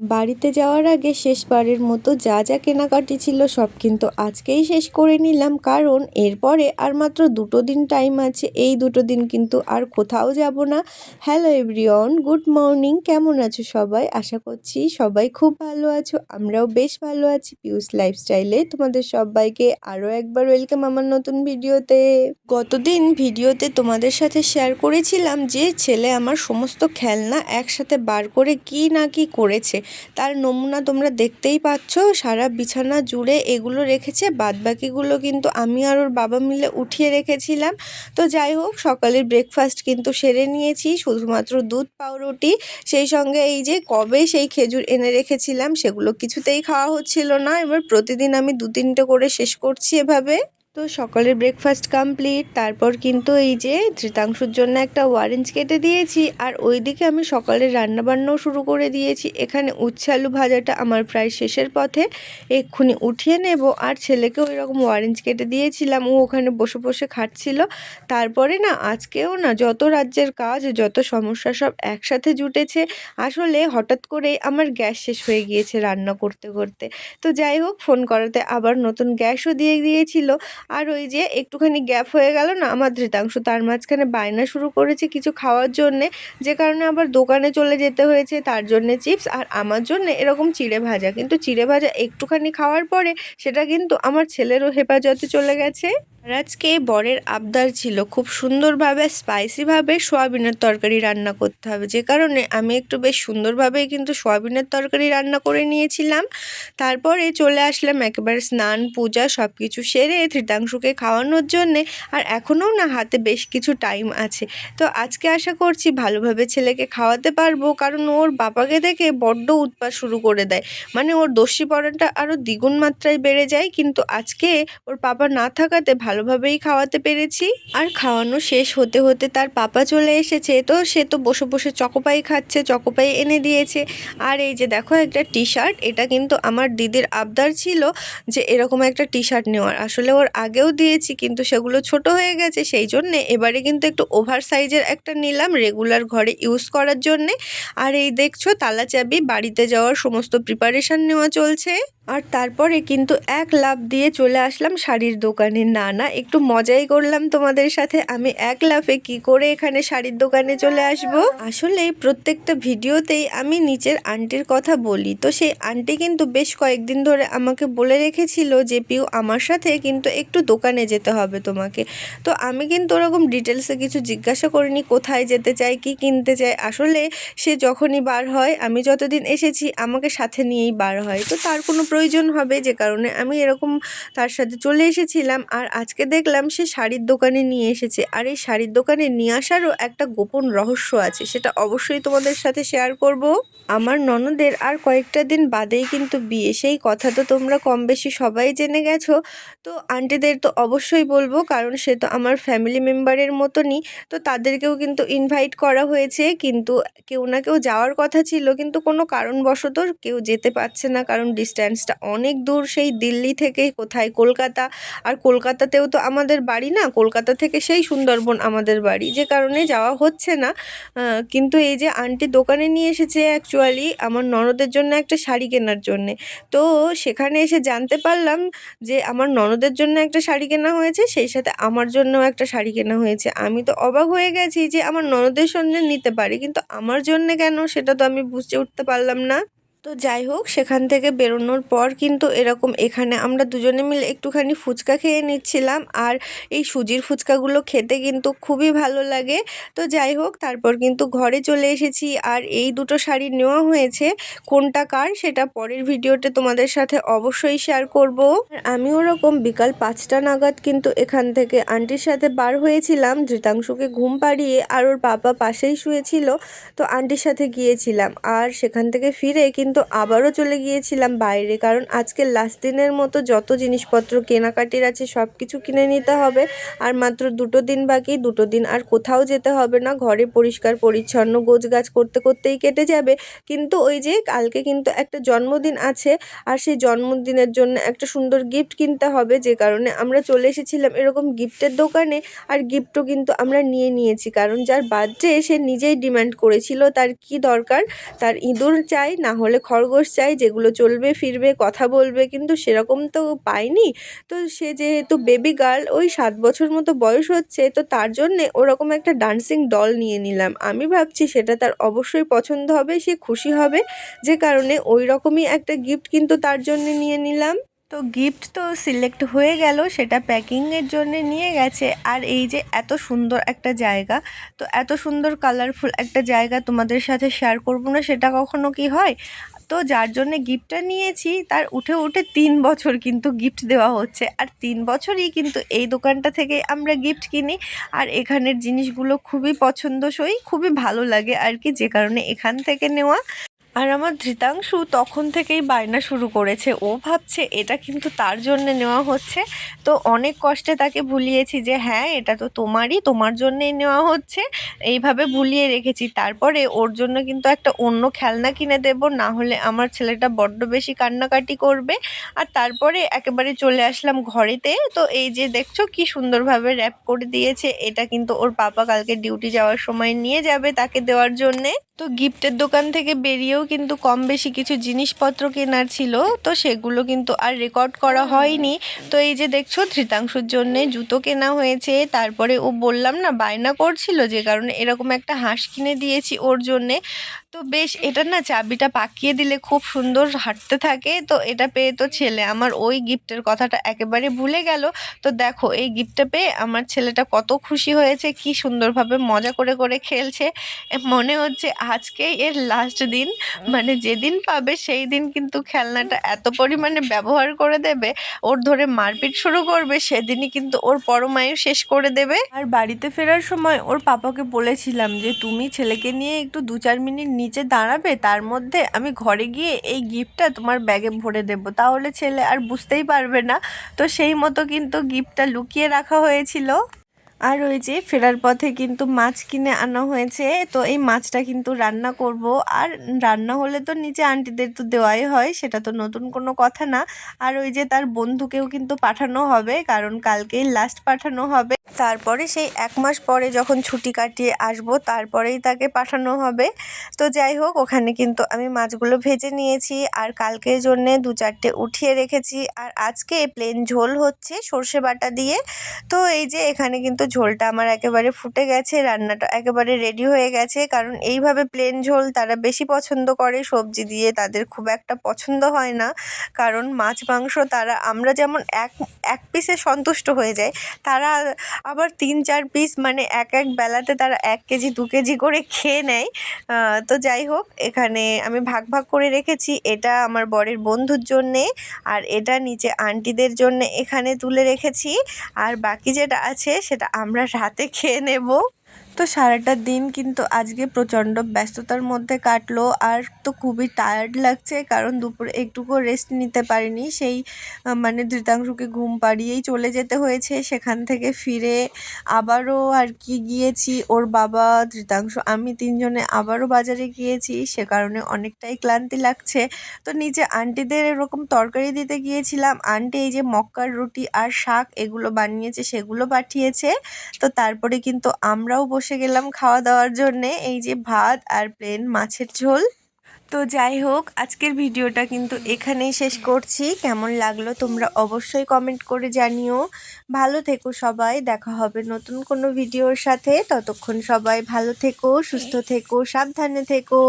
বাড়িতে যাওয়ার আগে শেষবারের মতো যা যা কেনাকাটি ছিল সব কিন্তু আজকেই শেষ করে নিলাম। কারণ এরপরে আর মাত্র দুটো দিন টাইম আছে। এই দুটো দিন কিন্তু আর কোথাও যাব না। হ্যালো এভরিওয়ান গুড মর্নিং কেমন আছো সবাই? আশা করছি সবাই খুব ভালো আছো। আমরাও বেশ ভালো আছি। পিউস লাইফস্টাইলে তোমাদের সবাইকে আরও একবার ওয়েলকাম আমার নতুন ভিডিওতে গতদিন ভিডিওতে তোমাদের সাথে শেয়ার করেছিলাম যে ছেলে আমার সমস্ত খেলনা একসাথে বার করে কি না কি করেছে। তার নমুনা তোমরা দেখতেই পাচ্ছ, সারা বিছানা জুড়ে এগুলো রেখেছে। বাদবাকিগুলো কিন্তু আমি আর ওর বাবা মিলে উঠিয়ে রেখেছিলাম। তো যাই হোক, সকালের ব্রেকফাস্ট কিন্তু সেরে নিয়েছি, শুধুমাত্র দুধ, পাউরুটি। সেই সঙ্গে এই যে কবে সেই খেজুর এনে রেখেছিলাম, সেগুলো কিছুতেই খাওয়া হচ্ছিল না। এবার প্রতিদিন আমি দু তিনটে করে শেষ করছি এভাবে। তো সকালের ব্রেকফাস্ট কমপ্লিট তারপর কিন্তু এই যে ধৃতাংশুর জন্য একটা ওয়ারেঞ্জ কেটে দিয়েছি, আর ওইদিকে আমি সকালের রান্নাবান্নাও শুরু করে দিয়েছি। এখানে উচ্ছে আলু ভাজাটা আমার প্রায় শেষের পথে, এক্ষুনি উঠিয়ে নেব, আর ছেলেকেও এরকম ওয়ারেঞ্জ কেটে দিয়েছিলাম, ও ওখানে বসে বসে খাচ্ছিল। তারপরে না, আজকেও না যত রাজ্যের কাজ, যত সমস্যা সব একসাথে জুটেছে, আসলে হঠাৎ করেই আমার গ্যাস শেষ হয়ে গিয়েছে রান্না করতে করতে। তো যাই হোক ফোন করাতে আবার নতুন গ্যাসও দিয়ে দিয়েছিল। আর ওই যে একটুখানি গ্যাপ হয়ে গেল না আমার ধৃতাংশ, তার মাঝখানে বায়না শুরু করেছে কিছু খাওয়ার জন্যে, যে কারণে আবার দোকানে চলে যেতে হয়েছে, তার জন্যে চিপস আর আমার জন্যে এরকম চিড়ে ভাজা। কিন্তু চিড়ে ভাজা একটুখানি খাওয়ার পরে সেটা কিন্তু আমার ছেলেরও হেফাজতে চলে গেছে। আজকে বরের আবদার ছিল খুব সুন্দরভাবে স্পাইসিভাবে সোয়াবিনের তরকারি রান্না করতে হবে। যে কারণে আমি একটু বেশ সুন্দরভাবেই কিন্তু সোয়াবিনের তরকারি রান্না করে নিয়েছিলাম। তারপরে চলে আসলাম একেবারে স্নান, পূজা সব কিছু সেরে ধৃতাংশুকে খাওয়ানোর জন্যে। আর এখনও না হাতে বেশ কিছু টাইম আছে। তো আজকে আশা করছি ভালোভাবে ছেলেকে খাওয়াতে পারব। কারণ ওর বাবাকে দেখে বড্ড উৎপাত শুরু করে দেয়। মানে ওর দস্যি পড়াটা আরও দ্বিগুণ মাত্রায় বেড়ে যায়। কিন্তু আজকে ওর বাবা না থাকাতে ভালোভাবেই খাওয়াতে পেরেছি। আর খাওয়ানো শেষ হতে হতে তার পাপা চলে এসেছে। তো সে তো বসে বসে চকোপাই খাচ্ছে, চকোপাই এনে দিয়েছে। আর এই যে দেখো একটা টি শার্ট এটা কিন্তু আমার দিদির আবদার ছিল যে এরকম একটা টি শার্ট নেওয়ার। আসলে ওর আগেও দিয়েছি, কিন্তু সেগুলো ছোট হয়ে গেছে। সেই জন্যে এবারে কিন্তু একটু ওভার সাইজের একটা নিলাম রেগুলার ঘরে ইউজ করার জন্যে। আর এই দেখছ, তালা চাবি, বাড়িতে যাওয়ার সমস্ত প্রিপারেশান নেওয়া চলছে। আর তারপরে কিন্তু এক লাভ দিয়ে চলে আসলাম শাড়ির দোকানে। না না, একটু মজাই করলাম তোমাদের সাথে। আমি এক লাফে কি করে এখানে শাড়ির দোকানে চলে আসব? আসলে প্রত্যেকটা ভিডিওতেই আমি নিচের আন্টির কথা বলি। তো সেই আন্টি কিন্তু বেশ কয়েকদিন ধরে আমাকে বলে রেখেছিল যে, পিউ, আমার সাথে কিন্তু একটু দোকানে যেতে হবে তোমাকে। তো আমি কিন্তু ওরকম ডিটেলসে কিছু জিজ্ঞাসা করিনি, কোথায় যেতে চাই, কি কিনতে চাই। আসলে সে যখনই বার হয়, আমি যতদিন এসেছি, আমাকে সাথে নিয়েই বার হয়। তো তার কোনো প্রয়োজন হবে যে কারণে আমি এরকম তার সাথে চলে এসেছিলাম আর আজকে দেখলাম সে শাড়ির দোকানে নিয়ে এসেছে। আর এই শাড়ির দোকানে নিয়ে আসারও একটা গোপন রহস্য আছে, সেটা অবশ্যই তোমাদের সাথে শেয়ার করব। আমার ননদের আর কয়েকটা দিন বাদেই কিন্তু বিয়ে, সেই কথা তো তোমরা কম বেশি সবাই জেনে গেছো। তো আন্টিদের তো অবশ্যই বলব, কারণ সে তো আমার ফ্যামিলি মেম্বারের মতনই, তো তাদেরকেও কিন্তু ইনভাইট করা হয়েছে। কিন্তু কেউ না কেউ যাওয়ার কথা ছিল, কিন্তু কোনো কারণবশত কেউ যেতে পারছে না, কারণ ডিস্ট্যান্সটা অনেক দূর, সেই দিল্লি থেকে কোথায় কলকাতা। আর কলকাতাতেও তো আমাদের বাড়ি না, কলকাতা থেকে সেই সুন্দরবন আমাদের বাড়ি। যে কারণে যাওয়া হচ্ছে না। কিন্তু এই যে আন্টি দোকানে নিয়ে এসেছে অ্যাকচুয়ালি আমার ননদের জন্য একটা শাড়ি কেনার জন্যে। তো সেখানে এসে জানতে পারলাম যে আমার ননদের জন্য একটা শাড়ি কেনা হয়েছে, সেই সাথে আমার জন্যও একটা শাড়ি কেনা হয়েছে। আমি তো অবাক হয়ে গেছি যে আমার ননদের সঙ্গে নিতে পারি, কিন্তু আমার জন্যে কেন সেটা তো আমি বুঝতে উঠতে পারলাম না। তো যাই হোক, সেখান থেকে বেরোনোর পর কিন্তু এরকম এখানে আমরা দুজনে মিলে একটুখানি ফুচকা খেয়ে নিচ্ছিলাম। আর এই সুজির ফুচকাগুলো খেতে কিন্তু খুবই ভালো লাগে। তো যাই হোক, তারপর কিন্তু ঘরে চলে এসেছি। আর এই দুটো শাড়ি নেওয়া হয়েছে। কোনটা কার, সেটা পরের ভিডিওতে তোমাদের সাথে অবশ্যই শেয়ার করব। আমি ওরকম বিকাল পাঁচটা নাগাদ কিন্তু এখান থেকে আন্টির সাথে বার হয়েছিলাম। ধৃতাংশুকে ঘুম পাড়িয়ে আর ওর বাবা পাশেই শুয়েছিল। তো আন্টির সাথে গিয়েছিলাম। আর সেখান থেকে ফিরে কিন্তু কিন্তু আবারও চলে গিয়েছিলাম বাইরে, কারণ আজকে লাস্ট দিনের মতো যত জিনিসপত্র কেনাকাটির আছে সব কিছু কিনে নিতে হবে। আর মাত্র দুটো দিন বাকি, দুটো দিন আর কোথাও যেতে হবে না। ঘরে পরিষ্কার, পরিচ্ছন্ন গোছ গাছ করতে করতেই কেটে যাবে। কিন্তু ওই যে কালকে কিন্তু একটা জন্মদিন আছে, আর সেই জন্মদিনের জন্য একটা সুন্দর গিফট কিনতে হবে, যে কারণে আমরা চলে এসেছিলাম এরকম গিফটের দোকানে। আর গিফটও কিন্তু আমরা নিয়ে নিয়েছি, কারণ যার বার্থডে সে নিজেই ডিমান্ড করেছিল, তার কি দরকার? তার ইঁদুর চাই, না হলে খরগোশ চাই, যেগুলো চলবে, ফিরবে, কথা বলবে, কিন্তু সেরকম তো পাইনি। তো সে যেহেতু বেবি গার্ল ওই সাত বছর মতো বয়স হচ্ছে, তো তার জন্যে ওরকম একটা ডান্সিং ডল নিয়ে নিলাম। আমি ভাবছি সেটা তার অবশ্যই পছন্দ হবে, সে খুশি হবে। যে কারণে ওই রকমই একটা গিফট কিন্তু তার জন্য নিয়ে নিলাম। তো গিফট তো সিলেক্ট হয়ে গেল, সেটা প্যাকিংয়ের জন্য নিয়ে গেছে। আর এই যে এত সুন্দর একটা জায়গা, তো এত সুন্দর কালারফুল একটা জায়গা তোমাদের সাথে শেয়ার করব না, সেটা কখনো কি হয়? তো যার জন্য গিফটটা নিয়েছি, তার উঠে উঠে তিন বছর কিন্তু গিফট দেওয়া হচ্ছে। আর তিন বছরই কিন্তু এই দোকানটা থেকে আমরা গিফট কিনি। আর এখানের জিনিসগুলো খুবই পছন্দসই, খুবই ভালো লাগে আর কি, যে কারণে এখান থেকে নেওয়া। আর আমার ধৃতাংশু তখন থেকেই বায়না শুরু করেছে। ও ভাবছে, এটা কিন্তু তার জন্য নেওয়া হচ্ছে। তো অনেক কষ্টে তাকে ভুলিয়েছি যে হ্যাঁ এটা তো তোমারই, তোমার জন্যেই নেওয়া হচ্ছে। এইভাবে ভুলিয়ে রেখেছি। তারপরে ওর জন্য কিন্তু একটা অন্য খেলনা কিনে দেব, না হলে আমার ছেলেটা বড্ড বেশি কান্নাকাটি করবে। আর তারপরে একেবারে চলে আসলাম ঘরেতে। তো এই যে দেখছ কি সুন্দরভাবে র্যাপ করে দিয়েছে, এটা কিন্তু ওর পাপা কালকে ডিউটি যাওয়ার সময় নিয়ে যাবে তাকে দেওয়ার জন্যে। তো গিফটের দোকান থেকে বেরিয়েও কিন্তু কম বেশি কিছু জিনিসপত্র কেনার ছিল, তো সেগুলো কিন্তু আর রেকর্ড করা হয়নি। তো এই যে দেখছ, ধৃতাংশুর জন্য জুতো কেনা হয়েছে, তারপরে ও বললাম না, বায়না করছিল যে কারণে এরকম একটা হাঁস কিনে দিয়েছি ওর জন্যে। তো বেশ, এটা না চাবিটা পাকিয়ে দিলে খুব সুন্দর হাঁটতে থাকে। তো এটা পেয়ে তো ছেলে, আমার ওই গিফটের কথাটা একেবারে ভুলে গেল। তো দেখো, এই গিফটটা পেয়ে আমার ছেলেটা কত খুশি হয়েছে, কি সুন্দরভাবে মজা করে করে খেলছে। মনে হচ্ছে আজকেই এর লাস্ট দিন মানে যেদিন পাবে সেই দিন কিন্তু খেলনাটা এত পরিমাণে ব্যবহার করে দেবে, ওর ধরে মারপিট শুরু করবে, সেদিনই কিন্তু ওর পরমায়ু শেষ করে দেবে। আর বাড়িতে ফেরার সময় ওর পাপাকে বলেছিলাম যে, তুমি ছেলেকে নিয়ে একটু দু চার মিনিট নিচে দাঁড়াবে, তার মধ্যে আমি ঘরে গিয়ে এই গিফটটা তোমার ব্যাগে ভরে দেব। তাহলে ছেলে আর বুঝতেই পারবে না। তো সেই মতো কিন্তু গিফটটা লুকিয়ে রাখা হয়েছিল। আর ওই যে ফেরার পথে কিন্তু মাছ কিনে আনা হয়েছে, তো এই মাছটা কিন্তু রান্না করব। আর রান্না হলে তো নিচে আন্টিদের তো দেওয়াই হয়, সেটা তো নতুন কোনো কথা না। আর ওই যে তার বন্ধুকেও কিন্তু পাঠানো হবে, কারণ কালকেই লাস্ট পাঠানো হবে। তারপরে সেই এক মাস পরে যখন ছুটি কাটিয়ে আসব, তারপরেই তাকে পাঠানো হবে। তো যাই হোক, ওখানে কিন্তু আমি মাছগুলো ভেজে নিয়েছি, আর কালকের জন্যে দু চারটে উঠিয়ে রেখেছি। আর আজকে প্লেন ঝোল হচ্ছে সর্ষে বাটা দিয়ে। তো এই যে এখানে কিন্তু ঝোলটা আমার একেবারে ফুটে গেছে, রান্নাটা একেবারে রেডি হয়ে গেছে। কারণ এইভাবে প্লেন ঝোল তারা বেশি পছন্দ করে, সবজি দিয়ে তাদের খুব একটা পছন্দ হয় না। কারণ মাছ, মাংস তারা, আমরা যেমন এক এক পিসে সন্তুষ্ট হয়ে যায় তারা আবার তিন, চার পিস মানে এক এক বেলাতে তারা এক কেজি, দু কেজি করে খেয়ে নেয়। তো যাই হোক, এখানে আমি ভাগ ভাগ করে রেখেছি। এটা আমার বরের বন্ধুর জন্যে আর এটা নিচে আন্টিদের জন্য এখানে তুলে রেখেছি। আর বাকি যেটা আছে সেটা আমরা রাতে খেয়ে নেব। তো সারাটা দিন কিন্তু আজকে প্রচণ্ড ব্যস্ততার মধ্যে কাটলো। আর তো খুবই টায়ার্ড লাগছে, কারণ দুপুরে একটুকু রেস্ট নিতে পারিনি। সেই মানে ধৃতাংশুকে ঘুম পাড়িয়েই চলে যেতে হয়েছে। সেখান থেকে ফিরে আবারও আর কি গিয়েছি। ওর বাবা, ধৃতাংশ, আমি তিনজনে আবারও বাজারে গিয়েছি। সে কারণে অনেকটাই ক্লান্তি লাগছে। তো নিচে আন্টিদের এরকম তরকারি দিতে গিয়েছিলাম। আন্টি এই যে মক্কার রুটি আর শাক এগুলো বানিয়েছে, সেগুলো পাঠিয়েছে। তো তারপরে কিন্তু আমরাও বসে গেলাম খাওয়া দাওয়ার জন্যে, এই যে ভাত আর প্লেন মাছের ঝোল। তো যাই হোক, আজকের ভিডিওটা কিন্তু এখানেই শেষ করছি। কেমন লাগল তোমরা অবশ্যই কমেন্ট করে জানিও। ভালো থেকো সবাই, দেখা হবে নতুন কোনো ভিডিওর সাথে। ততক্ষণ সবাই ভালো থেকো, সুস্থ থেকো, সাবধানে থেকো।